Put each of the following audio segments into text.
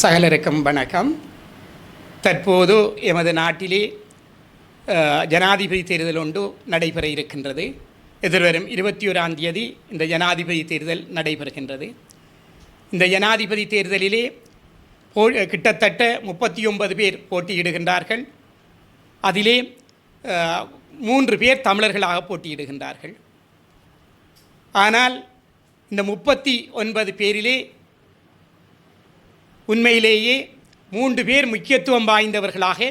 சகலருக்கும் வணக்கம். தற்போது எமது நாட்டிலே ஜனாதிபதி தேர்தல் ஒன்று நடைபெற இருக்கின்றது. எதிர்வரும் இருபத்தி ஓராம் தேதி இந்த ஜனாதிபதி தேர்தல் நடைபெறுகின்றது. இந்த ஜனாதிபதி தேர்தலிலே போ கிட்டத்தட்ட முப்பத்தி ஒன்பது பேர் போட்டியிடுகின்றார்கள். அதிலே மூன்று பேர் தமிழர்களாக போட்டியிடுகின்றார்கள். ஆனால் இந்த முப்பத்தி ஒன்பது பேரிலே உண்மையிலேயே மூன்று பேர் முக்கியத்துவம் வாய்ந்தவர்களாக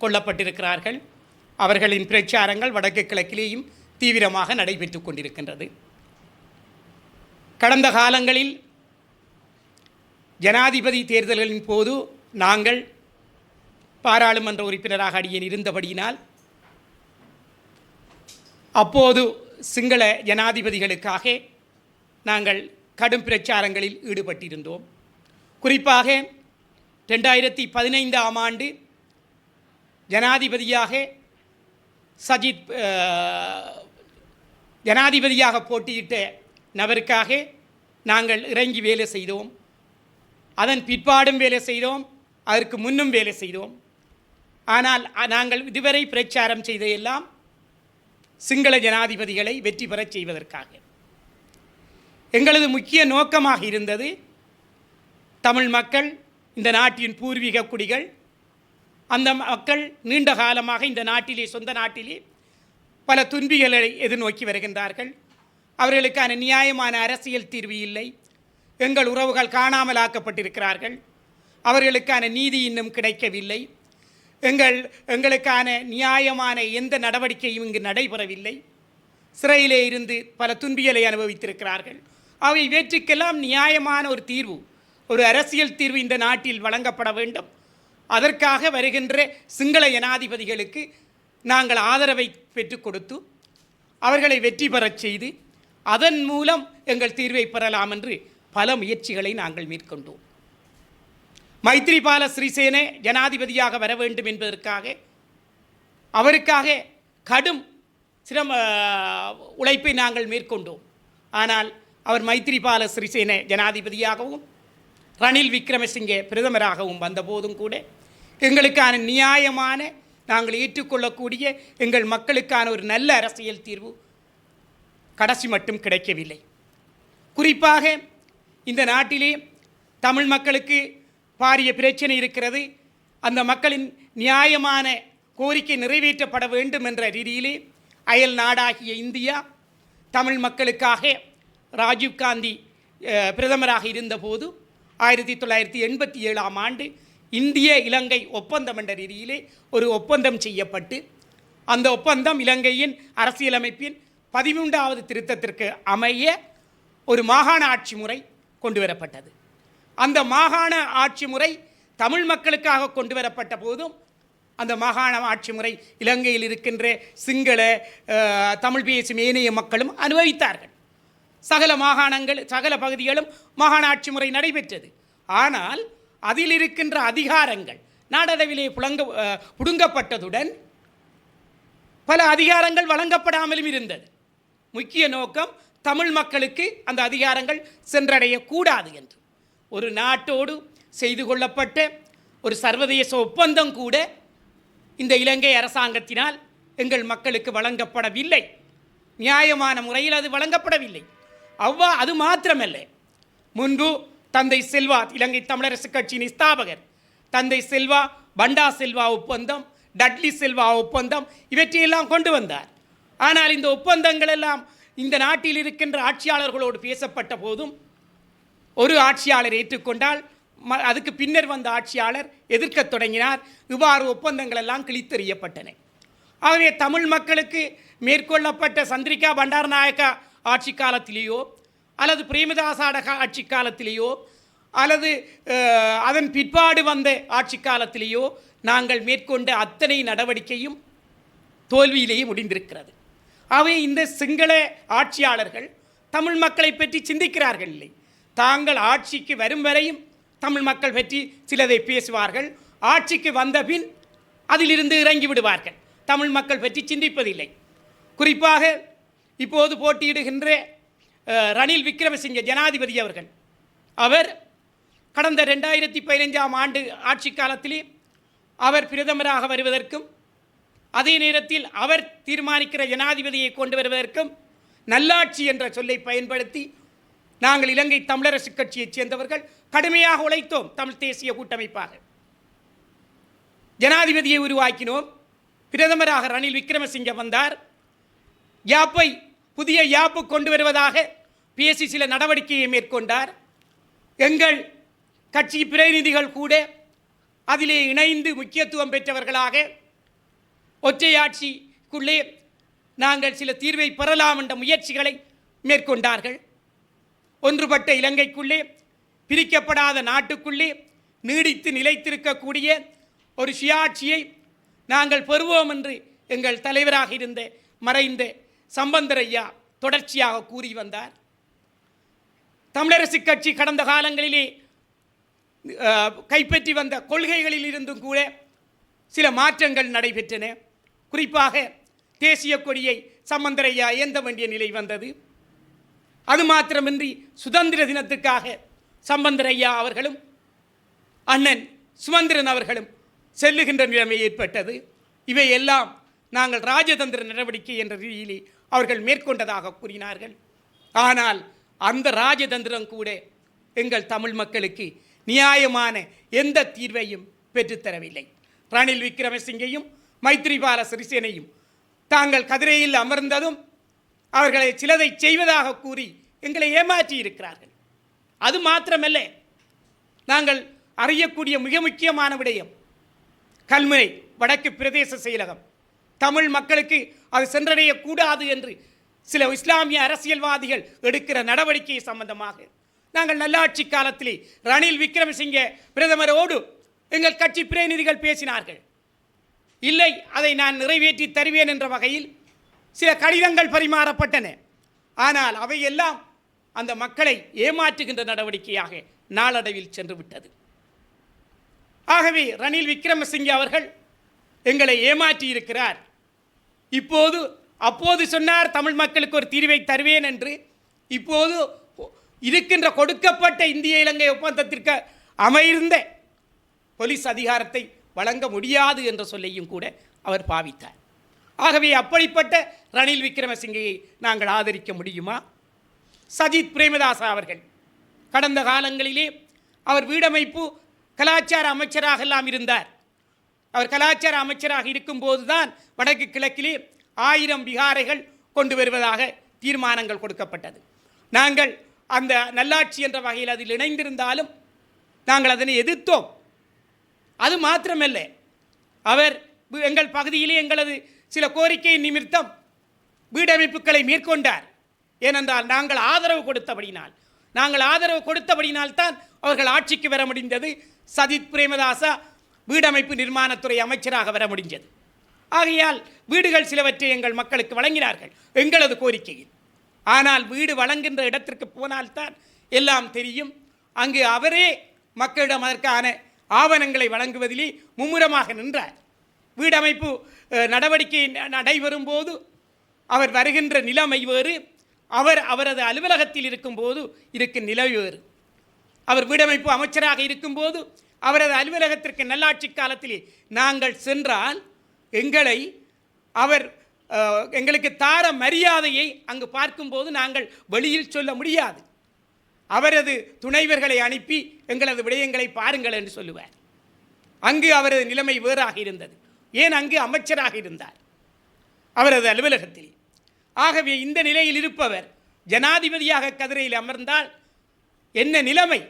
கொல்லப்பட்டிருக்கிறார்கள். அவர்களின் பிரச்சாரங்கள் வடக்கு கிழக்கிலேயும் தீவிரமாக நடைபெற்று கொண்டிருக்கின்றது. கடந்த காலங்களில் ஜனாதிபதி தேர்தல்களின் போது நாங்கள் பாராளுமன்ற உறுப்பினராக அடியேன் இருந்தபடியினால் அப்போது சிங்கள ஜனாதிபதிகளுக்காக நாங்கள் கடும் பிரச்சாரங்களில் ஈடுபட்டிருந்தோம். குறிப்பாக ரெண்டாயிரத்தி பதினைந்தாம் ஆண்டு ஜனாதிபதியாக சஜித் ஜனாதிபதியாக போட்டியிட்ட நபருக்காக நாங்கள் இறங்கி வேலை செய்தோம். அதன் பிற்பாடும் வேலை செய்தோம் அதற்கு முன்னும் வேலை செய்தோம். ஆனால் நாங்கள் இதுவரை பிரச்சாரம் செய்த எல்லாம் சிங்கள ஜனாதிபதிகளை வெற்றி பெறச் செய்வதற்காக. எங்களது முக்கிய நோக்கமாக இருந்தது தமிழ் மக்கள் இந்த நாட்டின் பூர்வீக குடிகள் அந்த மக்கள் நீண்ட காலமாக இந்த நாட்டிலே சொந்த நாட்டிலே பல துன்பிகளை எதிர்நோக்கி வருகின்றார்கள். அவர்களுக்கான நியாயமான அரசியல் தீர்வு இல்லை. எங்கள் உறவுகள் காணாமலாக்கப்பட்டிருக்கிறார்கள் அவர்களுக்கான நீதி இன்னும் கிடைக்கவில்லை. எங்கள் எங்களுக்கான நியாயமான எந்த நடவடிக்கையும் இங்கு நடைபெறவில்லை. சிறையிலே இருந்து பல துன்பியலை அனுபவித்திருக்கிறார்கள். அவை இவற்றுக்கெல்லாம் நியாயமான ஒரு தீர்வு. ஒரு அரசியல் தீர்வு இந்த நாட்டில் வழங்கப்பட வேண்டும். அதற்காக வருகின்ற சிங்கள ஜனாதிபதிகளுக்கு நாங்கள் ஆதரவை பெற்றுக் கொடுத்து அவர்களை வெற்றி பெறச் செய்து அதன் மூலம் எங்கள் தீர்வை பெறலாம் என்று பல முயற்சிகளை நாங்கள் மேற்கொண்டோம். மைத்ரிபால ஸ்ரீசேனே ஜனாதிபதியாக வர வேண்டும் என்பதற்காக அவருக்காக கடும் சிரம உழைப்பை நாங்கள் மேற்கொண்டோம். ஆனால் அவர் மைத்ரிபால ஸ்ரீசேன ஜனாதிபதியாகவும் ரணில் விக்ரமசிங்கே பிரதமராகவும் வந்தபோதும் கூட எங்களுக்கான நியாயமான நாங்கள் ஏற்றுக்கொள்ளக்கூடிய எங்கள் மக்களுக்கான ஒரு நல்ல அரசியல் தீர்வு கடைசி மட்டும் கிடைக்கவில்லை. குறிப்பாக இந்த நாட்டிலே தமிழ் மக்களுக்கு பாரிய பிரச்சனை இருக்கிறது. அந்த மக்களின் நியாயமான கோரிக்கை நிறைவேற்றப்பட வேண்டும் என்ற ரீதியிலே அயல் நாடாகிய இந்தியா தமிழ் மக்களுக்காக ராஜீவ்காந்தி பிரதமராக இருந்தபோது ஆயிரத்தி தொள்ளாயிரத்தி எண்பத்தி ஏழாம் ஆண்டு இந்திய இலங்கை ஒப்பந்தம் என்ற ரீதியிலே ஒரு ஒப்பந்தம் செய்யப்பட்டு அந்த ஒப்பந்தம் இலங்கையின் அரசியலமைப்பின் பதிமூன்றாவது திருத்தத்திற்கு அமைய ஒரு மாகாண ஆட்சி முறை கொண்டு வரப்பட்டது. அந்த மாகாண ஆட்சி முறை தமிழ் மக்களுக்காக கொண்டு வரப்பட்ட போதும் அந்த மாகாண ஆட்சி முறை இலங்கையில் இருக்கின்ற சிங்கள தமிழ் பேசும் ஏனைய மக்களும் அனுபவித்தார்கள். சகல மாகாணங்கள் சகல பகுதிகளும் மாகாண ஆட்சி முறை நடைபெற்றது. ஆனால் அதில் இருக்கின்ற அதிகாரங்கள் நாடளவிலே புழங்க புடுங்கப்பட்டதுடன் பல அதிகாரங்கள் வழங்கப்படாமலும் இருந்தது. முக்கிய நோக்கம் தமிழ் மக்களுக்கு அந்த அதிகாரங்கள் சென்றடையக்கூடாது என்று. ஒரு நாட்டோடு செய்து கொள்ளப்பட்ட ஒரு சர்வதேச ஒப்பந்தம் கூட இந்த இலங்கை அரசாங்கத்தினால் எங்கள் மக்களுக்கு வழங்கப்படவில்லை. நியாயமான முறையில் அது வழங்கப்படவில்லை. அவ்வா அது மாத்திரமல்ல. முன்பு தந்தை செல்வா இலங்கை தமிழரசு கட்சியின் ஸ்தாபகர் தந்தை செல்வா பண்டா செல்வா ஒப்பந்தம் டட்லி செல்வா ஒப்பந்தம் இவற்றையெல்லாம் கொண்டு வந்தார். ஆனால் இந்த ஒப்பந்தங்கள் எல்லாம் இந்த நாட்டில் இருக்கின்ற ஆட்சியாளர்களோடு பேசப்பட்ட போதும் ஒரு ஆட்சியாளர் ஏற்றுக்கொண்டால் ம அதுக்கு பின்னர் வந்த ஆட்சியாளர் எதிர்க்கத் தொடங்கினார். இவ்வாறு ஒப்பந்தங்கள் எல்லாம் கிழித்தெறியப்பட்டன. ஆகவே தமிழ் மக்களுக்கு மேற்கொள்ளப்பட்ட சந்திரிகா பண்டாரநாயக்கா ஆட்சி காலத்திலேயோ அல்லது பிரேமதாசாடக ஆட்சி காலத்திலேயோ அல்லது அதன் பிற்பாடு வந்த ஆட்சி காலத்திலேயோ நாங்கள் மேற்கொண்ட அத்தனை நடவடிக்கையும் தோல்வியிலேயே முடிந்திருக்கிறது. அவை இந்த சிங்கள ஆட்சியாளர்கள் தமிழ் மக்களை பற்றி சிந்திக்கிறார்கள் இல்லை. தாங்கள் ஆட்சிக்கு வரும் வரையும் தமிழ் மக்கள் பற்றி சிலதை பேசுவார்கள். ஆட்சிக்கு வந்த பின் அதிலிருந்து இறங்கி விடுவார்கள். தமிழ் மக்கள் பற்றி சிந்திப்பதில்லை. குறிப்பாக இப்போது போட்டியிடுகின்ற ரணில் விக்ரமசிங்க ஜனாதிபதி அவர்கள். அவர் கடந்த ரெண்டாயிரத்தி பதினைஞ்சாம் ஆண்டு ஆட்சி காலத்திலே அவர் பிரதமராக வருவதற்கும் அதே நேரத்தில் அவர் தீர்மானிக்கிற ஜனாதிபதியை கொண்டு வருவதற்கும் நல்லாட்சி என்ற சொல்லை பயன்படுத்தி நாங்கள் இலங்கை தமிழரசு கட்சியைச் சேர்ந்தவர்கள் கடுமையாக உழைத்தோம் தமிழ் தேசிய கூட்டமைப்பாக. ஜனாதிபதியை உருவாக்கினோம். பிரதமராக ரணில் விக்ரமசிங்க வந்தார். யாப்பை புதிய யாப்பு கொண்டு வருவதாக பேசி சில நடவடிக்கையை மேற்கொண்டார். எங்கள் கட்சி பிரதிநிதிகள் கூட அதிலே இணைந்து முக்கியத்துவம் பெற்றவர்களாக ஒற்றையாட்சிக்குள்ளே நாங்கள் சில தீர்வை பெறலாம் என்ற முயற்சிகளை மேற்கொண்டார்கள். ஒன்றுபட்ட இலங்கைக்குள்ளே பிரிக்கப்படாத நாட்டுக்குள்ளே நீடித்து நிலைத்திருக்கக்கூடிய ஒரு சுயாட்சியை நாங்கள் பெறுவோம் என்று எங்கள் தலைவராக இருந்த மறைந்த சம்பந்தரையா தொடர்ச்சியாக கூறி வந்தார். தமிழரசு கட்சி கடந்த காலங்களிலே கைப்பற்றி வந்த கொள்கைகளில் இருந்தும் கூட சில மாற்றங்கள் நடைபெற்றன. குறிப்பாக தேசிய கொடியை சம்பந்தரையா ஏந்த வேண்டிய நிலை வந்தது. அது மாத்திரமின்றி சுதந்திர தினத்துக்காக சம்பந்தரையா அவர்களும் அண்ணன் சுமந்திரன் அவர்களும் செல்லுகின்ற நிலைமை ஏற்பட்டது. இவையெல்லாம் நாங்கள் ராஜதந்திர நடவடிக்கை என்ற ரீதியிலே அவர்கள் மேற்கொண்டதாக கூறினார்கள். ஆனால் அந்த ராஜதந்திரம் கூட எங்கள் தமிழ் மக்களுக்கு நியாயமான எந்த தீர்வையும் பெற்றுத்தரவில்லை ரணில் விக்ரமசிங்கையும் மைத்ரிபால சிறிசேனையும் தாங்கள் கதிரையில் அமர்ந்ததும் அவர்களை சிலதை செய்வதாக கூறி எங்களை ஏமாற்றி இருக்கிறார்கள் அது மாத்திரமல்ல நாங்கள் அறியக்கூடிய மிக முக்கியமான விடயம் கல்முனை வடக்கு பிரதேச செயலகம். தமிழ் மக்களுக்கு அது சென்றடையக்கூடாது என்று சில இஸ்லாமிய அரசியல்வாதிகள் எடுக்கிற நடவடிக்கை சம்பந்தமாக. நாங்கள் நல்லாட்சி காலத்திலே ரணில் விக்ரமசிங்க பிரதமரோடு எங்கள் கட்சி பிரதிநிதிகள் பேசினார்கள். இல்லை அதை நான் நிறைவேற்றி தருவேன் என்ற வகையில் சில கடிதங்கள் பரிமாறப்பட்டன. ஆனால் அவையெல்லாம் அந்த மக்களை ஏமாற்றுகின்ற நடவடிக்கையாக நாளடைவில் சென்று விட்டது ஆகவே ரணில் விக்ரமசிங்கே அவர்கள் எங்களை ஏமாற்றி இருக்கிறார் இப்போது அப்போது சொன்னார் தமிழ் மக்களுக்கு ஒரு தீர்வை தருவேன் என்று. இப்போது இருக்கின்ற கொடுக்கப்பட்ட இந்திய இலங்கை ஒப்பந்தத்திற்கு அமைந்த போலீஸ் அதிகாரத்தை வழங்க முடியாது என்ற சொல்லையும் கூட அவர் பாவித்தார். ஆகவே அப்படிப்பட்ட ரணில் விக்ரமசிங்கையை நாங்கள் ஆதரிக்க முடியுமா? சஜித் பிரேமதாசா அவர்கள் கடந்த காலங்களிலே அவர் வீடமைப்பு கலாச்சார அமைச்சராக எல்லாம் இருந்தார். அவர் கலாச்சார அமைச்சராக இருக்கும்போது தான் வடக்கு கிழக்கிலே ஆயிரம் விகாரைகள் கொண்டு வருவதாக தீர்மானங்கள் கொடுக்கப்பட்டது. நாங்கள் அந்த நல்லாட்சி என்ற வகையில் அதில் இணைந்திருந்தாலும் நாங்கள் அதனை எதிர்த்தோம். அது மாத்திரமல்ல. அவர் எங்கள் பகுதியிலே எங்களது சில கோரிக்கை நிமித்தம் வீடமைப்புகளை மேற்கொண்டார். ஏனென்றால் நாங்கள் ஆதரவு கொடுத்தபடினால். நாங்கள் ஆதரவு கொடுத்தபடினால் தான் அவர்கள் ஆட்சிக்கு வர முடிந்தது. சஜித் பிரேமதாசா வீடமைப்பு நிர்மாணத்துறை அமைச்சராக வர முடிஞ்சது. ஆகையால் வீடுகள் சிலவற்றை எங்கள் மக்களுக்கு வழங்கினார்கள் எங்களது கோரிக்கையில். ஆனால் வீடு வழங்குகின்ற இடத்திற்கு போனால்தான் எல்லாம் தெரியும். அங்கு அவரே மக்களிடம் அதற்கான ஆவணங்களை வழங்குவதிலே மும்முரமாக நின்றார். வீடமைப்பு நடவடிக்கை நடைபெறும் போது அவர் வருகின்ற நிலைமை வேறு அவர் அவரது அலுவலகத்தில் இருக்கும்போது இருக்கும் நிலை வேறு. அவர் வீடமைப்பு அமைச்சராக இருக்கும்போது அவரது அலுவலகத்திற்கு நல்லாட்சி காலத்தில் நாங்கள் சென்றால் எங்களை அவர் எங்களுக்கு தார மரியாதையை அங்கு பார்க்கும்போது நாங்கள் வெளியில் சொல்ல முடியாது. அவரது துணைவர்களை அனுப்பி எங்களது விடயங்களை பாருங்கள் என்று சொல்லுவார். அங்கு அவரது நிலைமை வேறாக இருந்தது. ஏன் அங்கு அமைச்சராக இருந்தார்? அவரது அலுவலகத்தில். ஆகவே இந்த நிலையில் இருப்பவர் ஜனாதிபதியாக கதிரையில் அமர்ந்தால் என்ன நிலைமை?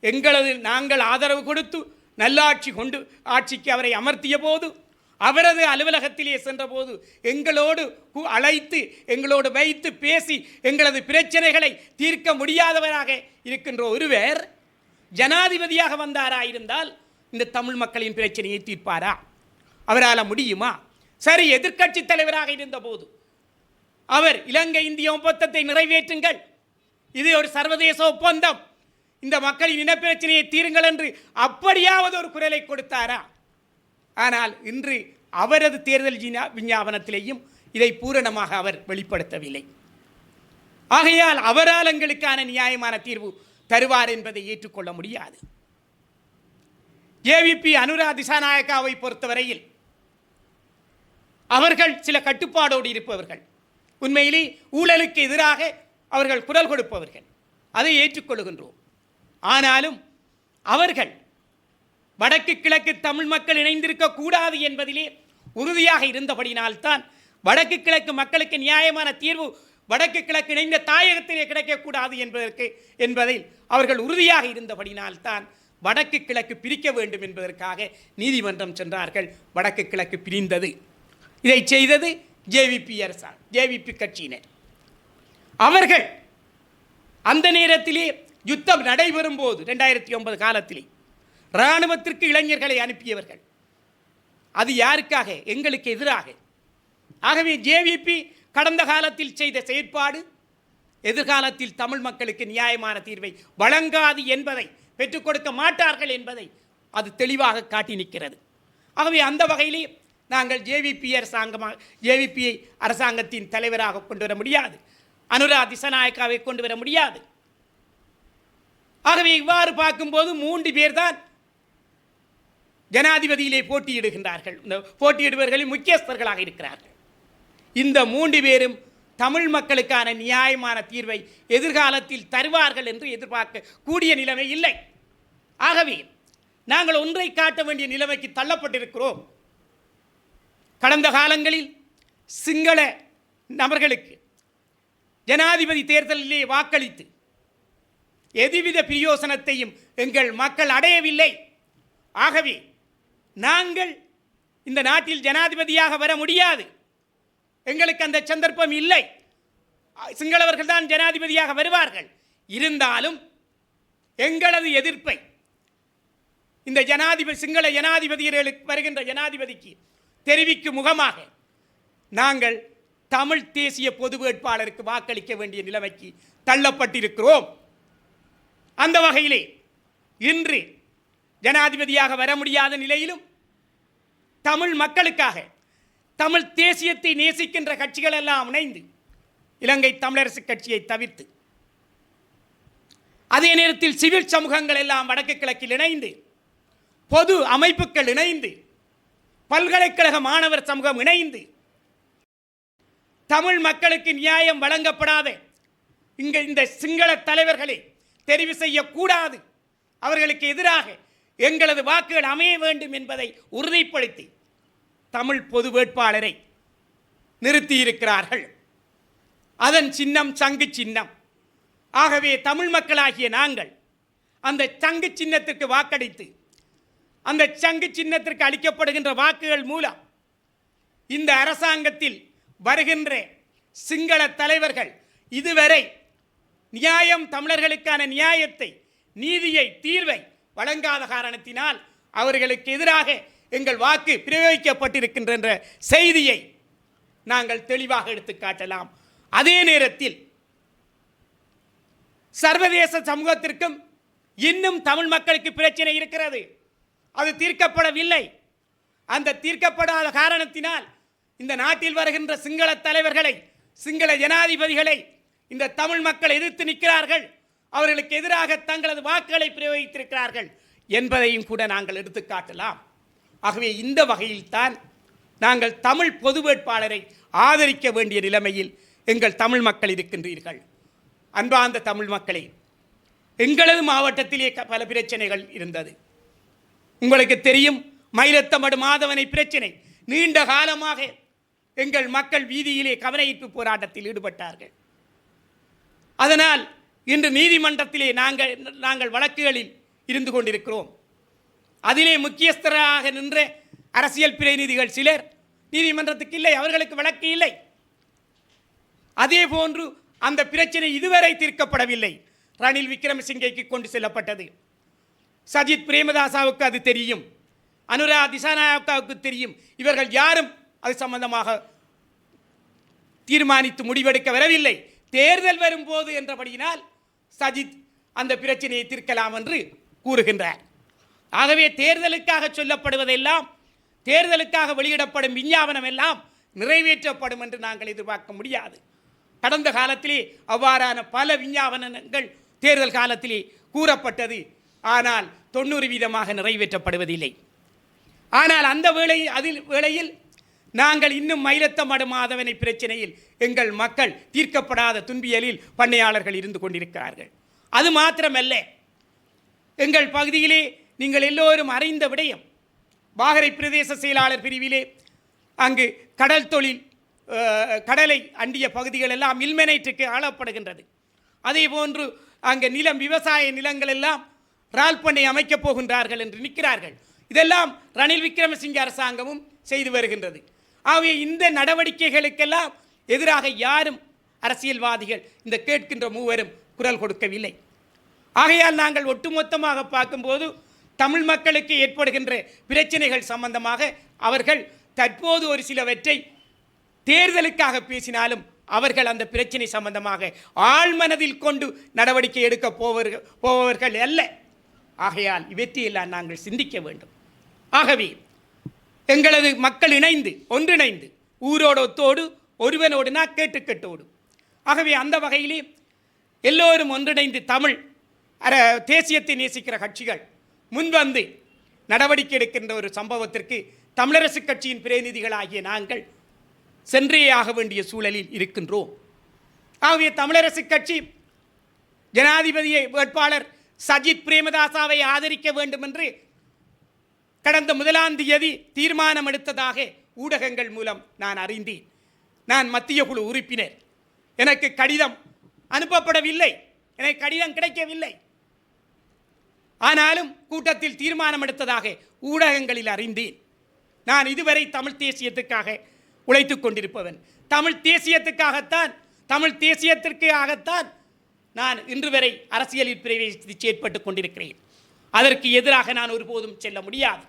எங்களது நாங்கள் ஆதரவு கொடுத்து நல்லாட்சி கொண்டு ஆட்சிக்கு அவரை அமர்த்திய போது அவரது அலுவலகத்திலே சென்றபோது எங்களோடு அழைத்து எங்களோடு வைத்து பேசி எங்களது பிரச்சனைகளை தீர்க்க முடியாதவராக இருக்கின்ற ஒருவர் ஜனாதிபதியாக வந்தாராயிருந்தால் இந்த தமிழ் மக்களின் பிரச்சனையை தீர்ப்பாரா? அவரால் முடியுமா? சரி எதிர்க்கட்சி தலைவராக இருந்தபோது அவர் இலங்கை இந்திய ஒப்பந்தத்தை நிறைவேற்றுங்கள். இது ஒரு சர்வதேச ஒப்பந்தம். இந்த மக்களின் இனப்பிரச்சனையை தீருங்கள் என்று அப்படியாவது ஒரு குரலை கொடுத்தாரா? ஆனால் இன்று அவரது தேர்தல் ஜினா- விஞ்ஞாபனத்திலேயும் இதை பூரணமாக அவர் வெளிப்படுத்தவில்லை. ஆகையால் அவரால் எங்களுக்கான நியாயமான தீர்வு தருவார் என்பதை ஏற்றுக்கொள்ள முடியாது. ஏவிபி அனுரா திசாநாயக்காவை பொறுத்தவரையில் அவர்கள் சில கட்டுப்பாடோடு இருப்பவர்கள். உண்மையிலே ஊழலுக்கு எதிராக அவர்கள் குரல் கொடுப்பவர்கள். அதை ஏற்றுக்கொள்கின்றோம் ஆனாலும் அவர்கள் வடக்கு கிழக்கு தமிழ் மக்கள் இணைந்திருக்கக்கூடாது என்பதிலே உறுதியாக இருந்தபடினால்தான் வடக்கு கிழக்கு மக்களுக்கு நியாயமான தீர்வு வடக்கு கிழக்கு இணைந்த தாயகத்திலே கிடைக்கக்கூடாது என்பதற்கு என்பதில் அவர்கள் உறுதியாக இருந்தபடினால்தான் வடக்கு கிழக்கு பிரிக்க வேண்டும் என்பதற்காக நீதிமன்றம் சென்றார்கள். வடக்கு கிழக்கு பிரிந்தது. இதை செய்தது ஜேவிபி அரசாங்கம் ஜேவிபி கட்சியினர். அவர்கள் அந்த நேரத்திலே யுத்தம் நடைபெறும் போது ரெண்டாயிரத்தி ஒன்பது காலத்திலே இராணுவத்திற்கு இளைஞர்களை அனுப்பியவர்கள். அது யாருக்காக? எங்களுக்கு எதிராக. ஆகவே ஜேவிபி கடந்த காலத்தில் செய்த செயற்பாடு எதிர்காலத்தில் தமிழ் மக்களுக்கு நியாயமான தீர்வை வழங்காது என்பதை பெற்றுக் கொடுக்க மாட்டார்கள் என்பதை அது தெளிவாக காட்டி நிற்கிறது. ஆகவே அந்த வகையிலே நாங்கள் ஜேவிபி அரசாங்கமாக ஜேவிபியை அரசாங்கத்தின் தலைவராக கொண்டு வர முடியாது. அனுரா திசநாயக்காவை கொண்டு வர முடியாது. ஆகவே இவ்வாறு பார்க்கும்போது மூன்று பேர்தான் ஜனாதிபதியிலே போட்டியிடுகின்றார்கள். இந்த போட்டியிடுபவர்களில் முக்கியஸ்தர்களாக இருக்கிறார்கள். இந்த மூன்று பேரும் தமிழ் மக்களுக்கான நியாயமான தீர்வை எதிர்காலத்தில் தருவார்கள் என்று எதிர்பார்க்க கூடிய நிலைமை இல்லை. ஆகவே நாங்கள் ஒன்றை காட்ட வேண்டிய நிலைமைக்கு தள்ளப்பட்டிருக்கிறோம். கடந்த காலங்களில் சிங்கள நபர்களுக்கு ஜனாதிபதி தேர்தலிலே வாக்களித்து எதுவித பிரயோசனத்தையும் எங்கள் மக்கள் அடையவில்லை. ஆகவே நாங்கள் இந்த நாட்டில் ஜனாதிபதியாக வர முடியாது. எங்களுக்கு அந்த சந்தர்ப்பம் இல்லை. சிங்களவர்கள் தான் ஜனாதிபதியாக வருவார்கள். இருந்தாலும் எங்களது எதிர்ப்பை இந்த ஜனாதிபதி சிங்கள ஜனாதிபதிகளுக்கு வருகின்ற ஜனாதிபதிக்கு தெரிவிக்கும் முகமாக நாங்கள் தமிழ் தேசிய பொது வேட்பாளருக்கு வாக்களிக்க வேண்டிய நிலைமைக்கு தள்ளப்பட்டிருக்கிறோம். அந்த வகையிலே இன்று ஜனாதிபதியாக வர முடியாத நிலையிலும் தமிழ் மக்களுக்காக தமிழ் தேசியத்தை நேசிக்கின்ற கட்சிகள் எல்லாம் இணைந்து இலங்கை தமிழரசு கட்சியை தவிர்த்து அதே நேரத்தில் சிவில் சமூகங்கள் எல்லாம் வடக்கு கிழக்கில் இணைந்து பொது அமைப்புகள் இணைந்து பல்கலைக்கழக மாணவர் சமூகம் இணைந்து தமிழ் மக்களுக்கு நியாயம் வழங்கப்படாத இங்கே இந்த சிங்கள தலைவர்களே தெரிவு செய்யக்கூடாது. அவர்களுக்கு எதிராக எங்களது வாக்குகள் அமைய வேண்டும் என்பதை உறுதிப்படுத்தி தமிழ் பொது வேட்பாளரை நிறுத்தியிருக்கிறார்கள். அதன் சின்னம் சங்கு சின்னம். ஆகவே தமிழ் மக்களாகிய நாங்கள் அந்த சங்கு சின்னத்திற்கு வாக்களித்து அந்த சங்கு சின்னத்திற்கு அளிக்கப்படுகின்ற வாக்குகள் மூலம் இந்த அரசாங்கத்தில் வருகின்ற சிங்கள தலைவர்கள் இதுவரை நியாயம் தமிழர்களுக்கான நியாயத்தை நீதியை தீர்வை வழங்காத காரணத்தினால் அவர்களுக்கு எதிராக எங்கள் வாக்கு பிரயோகிக்கப்பட்டிருக்கின்ற செய்தியை நாங்கள் தெளிவாக எடுத்து காட்டலாம். அதே நேரத்தில் சர்வதேச சமூகத்திற்கும் இன்னும் தமிழ் மக்களுக்கு பிரச்சனை இருக்கிறது. அது தீர்க்கப்படவில்லை. அந்த தீர்க்கப்படாத காரணத்தினால் இந்த நாட்டில் வருகின்ற சிங்கள தலைவர்களை சிங்கள ஜனாதிபதிகளை இந்த தமிழ் மக்கள் எதிர்த்து நிற்கிறார்கள். அவர்களுக்கு எதிராக தங்களது வாக்குகளை பிரயோகித்திருக்கிறார்கள் என்பதையும் கூட நாங்கள் எடுத்துக்காட்டலாம் ஆகவே இந்த வகையில்தான் நாங்கள் தமிழ் பொது வேட்பாளரை ஆதரிக்க வேண்டிய நிலைமையில் எங்கள் தமிழ் மக்கள் இருக்கின்றீர்கள். அன்பார்ந்த தமிழ் மக்களே எங்களது மாவட்டத்திலே க- பல பிரச்சனைகள் இருந்தது. உங்களுக்கு தெரியும் மயிலத்தமடு மாதவனை பிரச்சனை நீண்ட காலமாக எங்கள் மக்கள் வீதியிலே கவனஈர்ப்பு போராட்டத்தில் ஈடுபட்டார்கள். அதனால் இன்று நீதிமன்றத்திலே நாங்கள் நாங்கள் வழக்குகளில் இருந்து கொண்டிருக்கிறோம். அதிலே முக்கியஸ்தராக நின்ற அரசியல் பிரதிநிதிகள் சிலர் நீதிமன்றத்துக்கு இல்லை அவர்களுக்கு வழக்கு இல்லை. அதே போன்று அந்த பிரச்சனை இதுவரை தீர்க்கப்படவில்லை. ரணில் விக்ரமசிங்கைக்கு கொண்டு செல்லப்பட்டது. சஜித் பிரேமதாசாவுக்கு அது தெரியும். அனுரா திசாநாயக்காவுக்கு தெரியும். இவர்கள் யாரும் அது சம்பந்தமாக தீர்மானித்து முடிவெடுக்க வரவில்லை. தேர்தல் வரும்போது என்றபடியினால் சஜித் அந்த பிரச்சனையை தீர்க்கலாம் என்று கூறுகின்றார். ஆகவே தேர்தலுக்காக சொல்லப்படுவதெல்லாம் தேர்தலுக்காக வெளியிடப்படும் விஞ்ஞாபனம் எல்லாம் நிறைவேற்றப்படும் என்று நாங்கள் எதிர்பார்க்க முடியாது. கடந்த காலத்திலே அவ்வாறான பல விஞ்ஞாபனங்கள் தேர்தல் காலத்திலே கூறப்பட்டது. ஆனால் தொண்ணூறு வீதமாக நிறைவேற்றப்படுவதில்லை. ஆனால் அந்த வேளை அதில் வேளையில் நாங்கள் இன்னும் மயிலத்தமடு மாதவனை பிரச்சனையில் எங்கள் மக்கள் தீர்க்கப்படாத துன்பியலில் பண்ணையாளர்கள் இருந்து கொண்டிருக்கிறார்கள். அது மாத்திரமல்ல எங்கள் பகுதியிலே நீங்கள் எல்லோரும் அறிந்த விடயம் வாகரை பிரதேச செயலாளர் பிரிவிலே அங்கு கடல் தொழில் கடலை அண்டிய பகுதிகள் எல்லாம் மில்மெனைட்டுக்கு ஆளப்படுகின்றது. அதே போன்று அங்கே நிலம் விவசாய நிலங்கள் எல்லாம் ரால் பண்ணை அமைக்கப் போகின்றார்கள் என்று நிற்கிறார்கள். இதெல்லாம் ரணில் விக்ரமசிங்க அரசாங்கமும் செய்து வருகின்றது. ஆகவே இந்த நடவடிக்கைகளுக்கெல்லாம் எதிராக யாரும் அரசியல்வாதிகள் இந்த கேட்கின்ற மூவரும் குரல் கொடுக்கவில்லை. ஆகையால் நாங்கள் ஒட்டுமொத்தமாக பார்க்கும்போது தமிழ் மக்களுக்கு ஏற்படுகின்ற பிரச்சனைகள் சம்பந்தமாக அவர்கள் தற்போது ஒரு சிலவற்றை தேர்தலுக்காக பேசினாலும் அவர்கள் அந்த பிரச்சனை சம்பந்தமாக ஆழ்மனதில் கொண்டு நடவடிக்கை எடுக்க போவர்கள் போபவர்கள் அல்ல. ஆகையால் இவற்றையெல்லாம் நாங்கள் சிந்திக்க வேண்டும். ஆகவே எங்களது மக்கள் இணைந்து ஒன்றிணைந்து ஊரோடத்தோடு ஒருவனோடுனா ஒருவனோடு நான் ஆகவே அந்த வகையிலே எல்லோரும் ஒன்றிணைந்து தமிழ் அர தேசியத்தை நேசிக்கிற கட்சிகள் முன்வந்து நடவடிக்கை எடுக்கின்ற ஒரு சம்பவத்திற்கு தமிழரசு கட்சியின் பிரதிநிதிகளாகிய நாங்கள் சென்றே ஆக வேண்டிய சூழலில் இருக்கின்றோம். ஆகவே தமிழரசு கட்சி ஜனாதிபதியை வேட்பாளர் சஜித் பிரேமதாசாவை ஆதரிக்க வேண்டும் என்று கடந்த முதலாம் தேதி தீர்மானம் எடுத்ததாக ஊடகங்கள் மூலம் நான் அறிந்தேன். நான் மத்திய குழு உறுப்பினர். எனக்கு கடிதம் அனுப்பப்படவில்லை. எனக்கு கடிதம் கிடைக்கவில்லை. ஆனாலும் கூட்டத்தில் தீர்மானம் எடுத்ததாக ஊடகங்களில் அறிந்தேன். நான் இதுவரை தமிழ் தேசியத்துக்காக உழைத்துக் கொண்டிருப்பவன். தமிழ் தேசியத்துக்காகத்தான் தமிழ் தேசியத்திற்காகத்தான் நான் இன்று வரை அரசியலில் பிரவேசித்து செயற்பட்டுக் கொண்டிருக்கிறேன். அதற்கு எதிராக நான் ஒருபோதும் செல்ல முடியாது.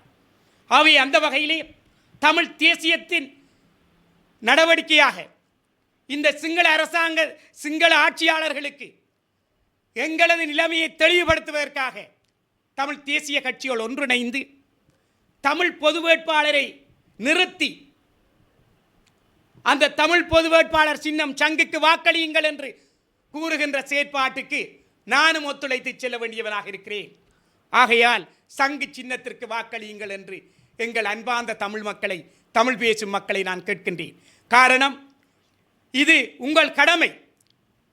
ஆகவே அந்த வகையிலே தமிழ் தேசியத்தின் நடவடிக்கையாக இந்த சிங்கள அரசாங்க சிங்கள ஆட்சியாளர்களுக்கு எங்களது நிலைமையை தெளிவுபடுத்துவதற்காக தமிழ் தேசிய கட்சிகள் ஒன்றிணைந்து தமிழ் பொது வேட்பாளரை நிறுத்தி அந்த தமிழ் பொது வேட்பாளர் சின்னம் சங்குக்கு வாக்களியுங்கள் என்று கூறுகின்ற செயற்பாட்டுக்கு நானும் ஒத்துழைத்து செல்ல வேண்டியவனாக இருக்கிறேன். ஆகையால் சங்கு சின்னத்திற்கு வாக்களியுங்கள் என்று எங்கள் அன்பார்ந்த தமிழ் மக்களை தமிழ் பேசும் மக்களை நான் கேட்கின்றேன். காரணம் இது உங்கள் கடமை.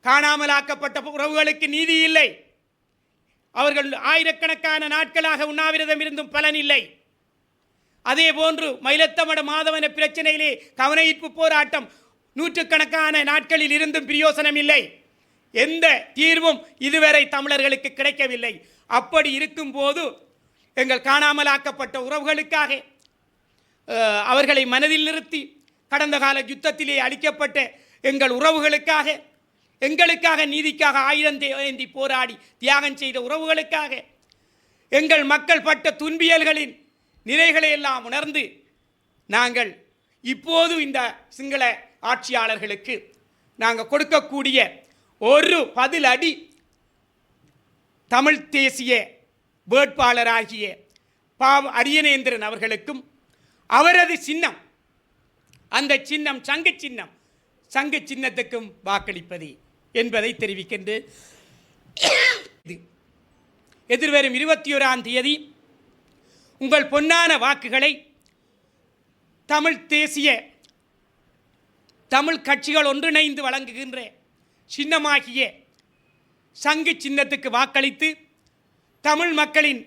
காணாமலாக்கப்பட்ட உறவுகளுக்கு நீதி இல்லை. அவர்கள் ஆயிரக்கணக்கான நாட்களாக உண்ணாவிரதம் இருந்தும் பலன் இல்லை. அதே போன்று மயிலத்தமட மாதவன பிரச்சனையிலே கவனஈர்ப்பு போராட்டம் நூற்றுக்கணக்கான நாட்களில் இருந்தும் பிரயோசனம் இல்லை. எந்த தீர்வும் இதுவரை தமிழர்களுக்கு கிடைக்கவில்லை. அப்படி இருக்கும்போது எங்கள் காணாமலாக்கப்பட்ட உறவுகளுக்காக அவர்களை மனதில் நிறுத்தி கடந்த கால யுத்தத்திலே அளிக்கப்பட்ட எங்கள் உறவுகளுக்காக எங்களுக்காக நீதிக்காக ஆயுதம் தே- ஏந்தி போராடி தியாகம் செய்த உறவுகளுக்காக எங்கள் மக்கள் பட்ட துன்பியல்களின் நிறைகளை எல்லாம் உணர்ந்து நாங்கள் இப்போது இந்த சிங்கள ஆட்சியாளர்களுக்கு நாங்கள் கொடுக்கக்கூடிய ஒரு பதிலடி தமிழ் தேசிய வேட்பாளராகிய பாவ அரியநேந்திரன் அவர்களுக்கும் அவரது சின்னம் அந்த சின்னம் சங்கு சின்னம் சங்கு சின்னத்துக்கும் வாக்களிப்பது என்பதை தெரிவிக்கின்றேன் இது. எதிர்வரும் இருபத்தி ஓராம் தேதி உங்கள் பொன்னான வாக்குகளை தமிழ் தேசிய தமிழ் கட்சிகள் ஒன்றிணைந்து வழங்குகின்ற சின்னமாகிய சங்கு சின்னத்துக்கு வாக்களித்து தமிழ் மக்களின்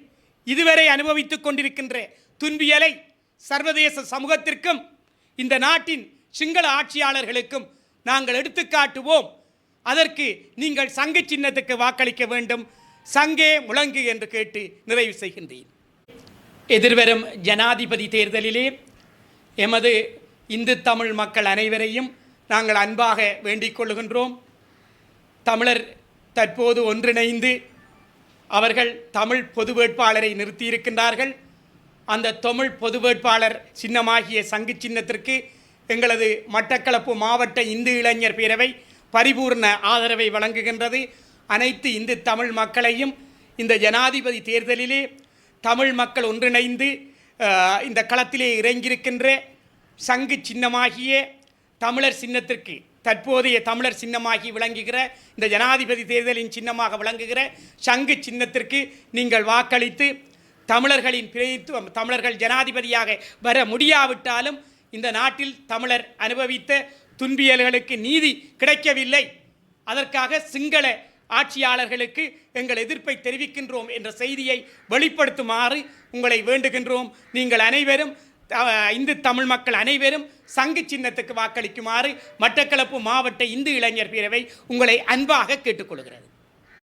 இதுவரை அனுபவித்துக் கொண்டிருக்கின்ற துன்பியலை சர்வதேச சமூகத்திற்கும் இந்த நாட்டின் சிங்கள ஆட்சியாளர்களுக்கும் நாங்கள் எடுத்துக்காட்டுவோம் அதற்கு நீங்கள் சங்கு சின்னத்துக்கு வாக்களிக்க வேண்டும். சங்கே முழங்கு என்று கேட்டு நிறைவு செய்கின்றேன். எதிர்வரும் ஜனாதிபதி தேர்தலிலே எமது இந்து தமிழ் மக்கள் அனைவரையும் நாங்கள் அன்பாக வேண்டிக் கொள்ளுகின்றோம். தமிழர் தற்போது ஒன்றிணைந்து அவர்கள் தமிழ் பொது வேட்பாளரை நிறுத்தியிருக்கின்றார்கள். அந்த தமிழ் பொது வேட்பாளர் சின்னமாகிய சங்கு சின்னத்திற்கு எங்களது மட்டக்களப்பு மாவட்ட இந்து இளைஞர் பேரவை பரிபூர்ண ஆதரவை வழங்குகின்றது. அனைத்து இந்து தமிழ் மக்களையும் இந்த ஜனாதிபதி தேர்தலிலே தமிழ் மக்கள் ஒன்றிணைந்து இந்த களத்திலே இறங்கியிருக்கின்ற சங்கு சின்னமாகிய தமிழர் சின்னத்திற்கு தற்போதைய தமிழர் சின்னமாகி விளங்குகிற இந்த ஜனாதிபதி தேர்தலின் சின்னமாக விளங்குகிற சங்கு சின்னத்திற்கு நீங்கள் வாக்களித்து தமிழர்களின் பிரதித்துவம் தமிழர்கள் ஜனாதிபதியாக வர முடியாவிட்டாலும் இந்த நாட்டில் தமிழர் அனுபவித்த துன்பியல்களுக்கு நீதி கிடைக்கவில்லை. அதற்காக சிங்கள ஆட்சியாளர்களுக்கு எங்கள் எதிர்ப்பை தெரிவிக்கின்றோம் என்ற செய்தியை வெளிப்படுத்துமாறு உங்களை வேண்டுகின்றோம். நீங்கள் அனைவரும் இந்து தமிழ் மக்கள் அனைவரும் சங்கு சின்னத்துக்கு வாக்களிக்குமாறு மட்டக்களப்பு மாவட்ட இந்து இளைஞர் பேரவை உங்களை அன்பாக கேட்டுக்கொள்கிறது.